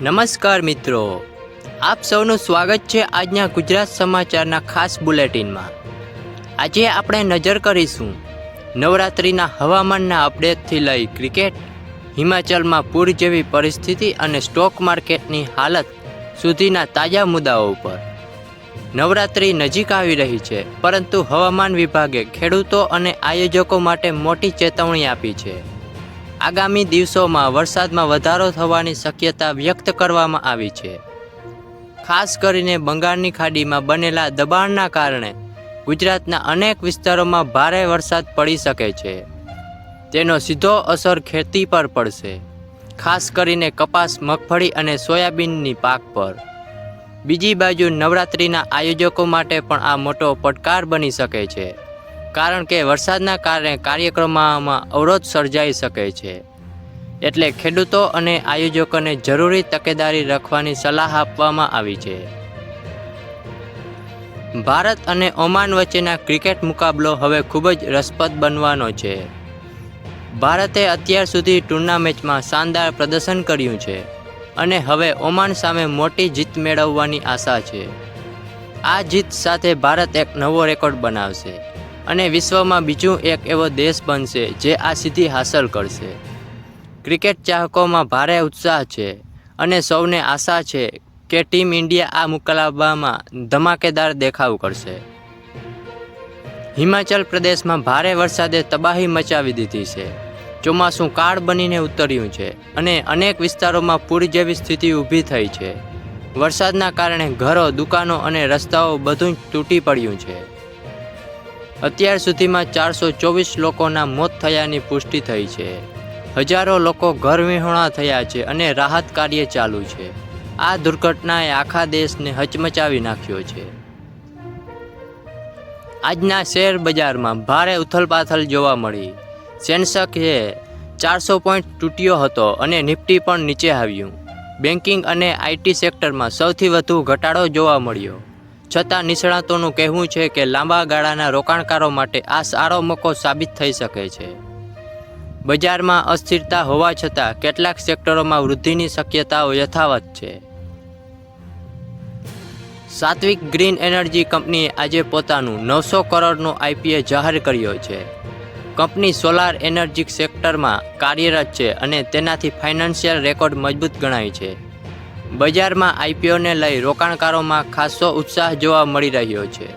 નમસ્કાર મિત્રો. આપ સૌનું સ્વાગત છે આજના ગુજરાત સમાચારના ખાસ બુલેટિનમાં. આજે આપણે નજર કરીશું નવરાત્રિના હવામાનના અપડેટથી લઈ ક્રિકેટ, હિમાચલમાં પૂર જેવી પરિસ્થિતિ અને સ્ટોક માર્કેટની હાલત સુધીના તાજા મુદ્દાઓ ઉપર. નવરાત્રિ નજીક આવી રહી છે, પરંતુ હવામાન વિભાગે ખેડૂતો અને આયોજકો માટે મોટી ચેતવણી આપી છે. આગામી દિવસોમાં વરસાદમાં વધારો થવાની શક્યતા વ્યક્ત કરવામાં આવી છે. ખાસ કરીને બંગાળની ખાડીમાં બનેલા દબાણના કારણે ગુજરાતના અનેક વિસ્તારોમાં ભારે વરસાદ પડી શકે છે. તેનો સીધો અસર ખેતી પર પડશે. ખાસ કરીને કપાસ, મગફળી અને સોયાબીનની પાક પર. બીજી બાજુ નવરાત્રિના આયોજકો માટે પણ આ મોટો પડકાર બની શકે છે. કારણ કે વરસાદના કારણે કાર્યક્રમોમાં અવરોધ સર્જાઈ શકે છે. એટલે ખેડૂતો અને આયોજકોને જરૂરી તકેદારી રાખવાની સલાહ આપવામાં આવી છે. ભારત અને ઓમાન વચ્ચેના ક્રિકેટ મુકાબલો હવે ખૂબ જ રસપ્રદ બનવાનો છે. ભારતે અત્યાર સુધી ટુર્નામેન્ટમાં શાનદાર પ્રદર્શન કર્યું છે અને હવે ઓમાન સામે મોટી જીત મેળવવાની આશા છે. આ જીત સાથે ભારત એક નવો રેકોર્ડ બનાવશે. અને વિશ્વમાં બીજું એક એવો દેશ બનશે જે આ સિદ્ધિ હાંસલ કરશે. ક્રિકેટ ચાહકોમાં ભારે ઉત્સાહ છે અને સૌને આશા છે કે ટીમ ઇન્ડિયા આ મુકાબલામાં ધમાકેદાર દેખાવ કરશે. હિમાચલ પ્રદેશમાં ભારે વરસાદે તબાહી મચાવી દીધી છે. ચોમાસું કાળ બનીને ઉતર્યું છે અને અનેક વિસ્તારોમાં પૂર જેવી સ્થિતિ ઊભી થઈ છે. વરસાદના કારણે ઘરો, દુકાનો અને રસ્તાઓ બધું જ તૂટી પડ્યું છે. અત્યાર સુધીમાં ચારસો ચોવીસ લોકોના મોત થયાની પુષ્ટિ થઈ છે. હજારો લોકો ઘરવિહોણા થયા છે અને રાહત કાર્ય ચાલુ છે. આ દુર્ઘટનાએ આખા દેશને હચમચાવી નાખ્યો છે. આજના શેર બજારમાં ભારે ઉથલપાથલ જોવા મળી. સેન્સેક્સે ચારસો પોઈન્ટ તૂટ્યો હતો અને નિફ્ટી પણ નીચે આવ્યું. બેન્કિંગ અને આઈટી સેક્ટરમાં સૌથી વધુ ઘટાડો જોવા મળ્યો. છતાં નિષ્ણાતોનું કહેવું છે કે લાંબા ગાળાના રોકાણકારો માટે આ સારો મોકો સાબિત થઈ શકે છે. બજારમાં અસ્થિરતા હોવા છતાં કેટલાક સેક્ટરોમાં વૃદ્ધિની શક્યતાઓ યથાવત છે. સાત્વિક ગ્રીન એનર્જી કંપનીએ આજે પોતાનું નવસો કરોડનું આઈપીએ જાહેર કર્યો છે. કંપની સોલાર એનર્જી સેક્ટરમાં કાર્યરત છે અને તેનાથી ફાઇનાન્શિયલ રેકોર્ડ મજબૂત ગણાય છે. બજારમાં આઈપીઓને લઈ રોકાણકારોમાં ખાસો ઉત્સાહ જોવા મળી રહ્યો છે.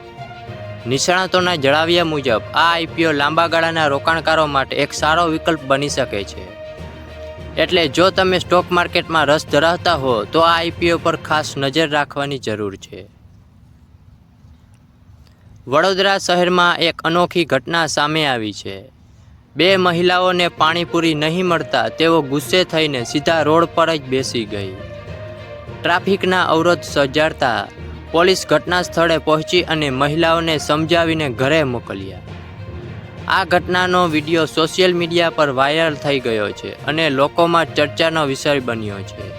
નિષ્ણાતોના જણાવ્યા મુજબ, આ આઈપીઓ લાંબા ગાળાના રોકાણકારો માટે એક સારો વિકલ્પ બની શકે છે. એટલે જો તમે સ્ટોક માર્કેટમાં રસ ધરાવતા હો, તો આ આઈપીઓ પર ખાસ નજર રાખવાની જરૂર છે. વડોદરા શહેરમાં એક અનોખી ઘટના સામે આવી છે. બે મહિલાઓને પાણીપુરી નહીં મળતા તેઓ ગુસ્સે થઈને સીધા રોડ પર જ બેસી ગઈ. ટ્રાફિકના અવરોધ સર્જાતા પોલીસ ઘટના સ્થળે પહોંચી અને મહિલાઓને સમજાવીને ઘરે મોકલ્યા. આ ઘટનાનો વીડિયો સોશિયલ મીડિયા પર વાયરલ થઈ ગયો છે અને લોકોમાં ચર્ચાનો વિષય બન્યો છે.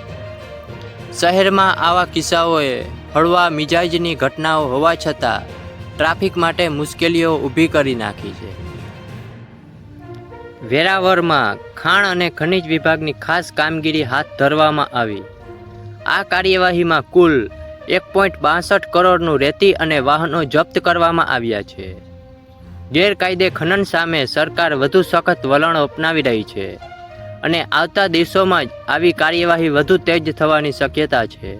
શહેરમાં આવા કિસ્સાઓએ હળવા મિજાજની ઘટનાઓ હોવા છતાં ટ્રાફિક માટે મુશ્કેલીઓ ઊભી કરી નાખી છે. વેરાવળમાં ખાણ અને ખનિજ વિભાગની ખાસ કામગીરી હાથ ધરવામાં આવી. આ કાર્યવાહીમાં કુલ એક પોઈન્ટ બાસઠ કરોડનું રેતી અને વાહનો જપ્ત કરવામાં આવ્યા છે. ગેરકાયદે ખનન સામે સરકાર વધુ સખત વલણ અપનાવી રહી છે અને આવતા દિવસોમાં જ આવી કાર્યવાહી વધુ તેજ થવાની શક્યતા છે.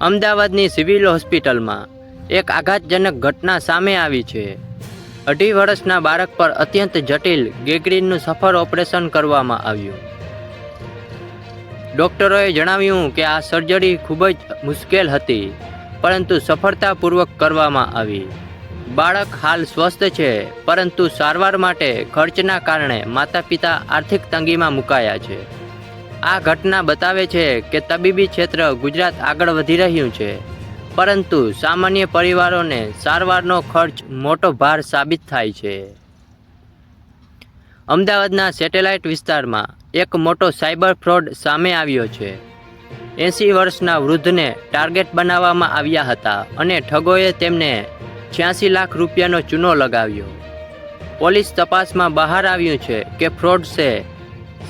અમદાવાદની સિવિલ હોસ્પિટલમાં એક આઘાતજનક ઘટના સામે આવી છે. અઢી વર્ષના બાળક પર અત્યંત જટિલ ગેગ્રીનનું સફળ ઓપરેશન કરવામાં આવ્યું. ડોક્ટરોએ જણાવ્યું કે આ સર્જરી ખૂબ જ મુશ્કેલ હતી, પરંતુ સફળતાપૂર્વક કરવામાં આવી. બાળક હાલ સ્વસ્થ છે, પરંતુ સારવાર માટે ખર્ચના કારણે માતા પિતા આર્થિક તંગીમાં મુકાયા છે. આ ઘટના બતાવે છે કે તબીબી ક્ષેત્ર ગુજરાત આગળ વધી રહ્યું છે, પરંતુ સામાન્ય પરિવારોને સારવારનો ખર્ચ મોટો ભાર સાબિત થાય છે. અમદાવાદના સેટેલાઇટ વિસ્તારમાં એક મોટો સાયબર ફ્રોડ સામે આવ્યો છે. એંસી વર્ષના વૃદ્ધને ટાર્ગેટ બનાવવામાં આવ્યા હતા અને ઠગોએ તેમને છ્યાસી લાખ રૂપિયાનો ચૂનો લગાવ્યો. પોલીસ તપાસમાં બહાર આવ્યું છે કે ફ્રોડસે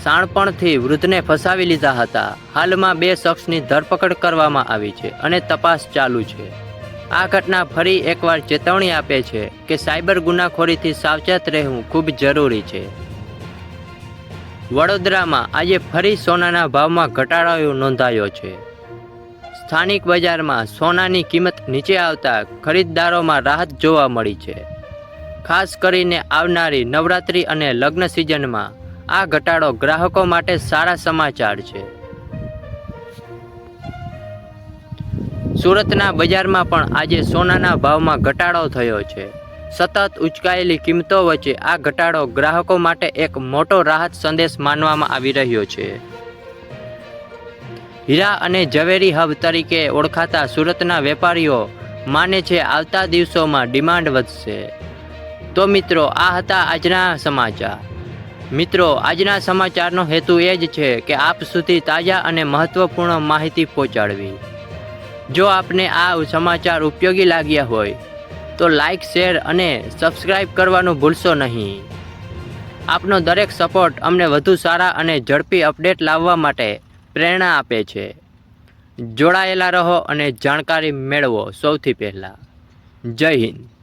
શાણપણથી વૃદ્ધને ફસાવી લીધા હતા. હાલમાં બે શખ્સની ધરપકડ કરવામાં આવી છે અને તપાસ ચાલુ છે. આ ઘટના ફરી એકવાર ચેતવણી આપે છે કે સાયબર ગુનાખોરીથી સાવચેત રહેવું ખૂબ જરૂરી છે. વડોદરામાં આજે ફરી સોનાના ભાવમાં ઘટાડો નોંધાયો છે. સ્થાનિક બજારમાં સોનાની કિંમત નીચે આવતા ખરીદદારોમાં રાહત જોવા મળી છે. ખાસ કરીને આવનારી નવરાત્રિ અને લગ્ન સિઝનમાં આ ઘટાડો ગ્રાહકો માટે સારા સમાચાર છે. સુરતના બજારમાં પણ આજે સોનાના ભાવમાં ઘટાડો થયો છે. સતત ઉચકાયેલી કિંમતો વચ્ચે આ ઘટાડો ગ્રાહકો માટે એક મોટો રાહત સંદેશ માનવામાં આવી રહ્યો છે. હીરા અને ઝવેરી હબ તરીકે ઓળખાતા સુરતના વેપારીઓ માને છે આવતા દિવસોમાં ડિમાન્ડ વધશે. તો મિત્રો, આ હતા આજના સમાચાર. મિત્રો, આજના સમાચારનો હેતુ એ જ છે કે આપ સુધી તાજા અને મહત્વપૂર્ણ માહિતી પહોંચાડવી. જો આપને આ સમાચાર ઉપયોગી લાગ્યા હોય તો લાઈક શેર અને સબસ્ક્રાઈબ કરવાનું ભૂલશો નહીં. આપનો દરેક સપોર્ટ અમને વધુ સારા અને ઝડપી અપડેટ લાવવા માટે પ્રેરણા આપે છે. જોડાયેલા રહો અને જાણકારી મેળવો સૌથી પહેલાં. જય હિન્દ.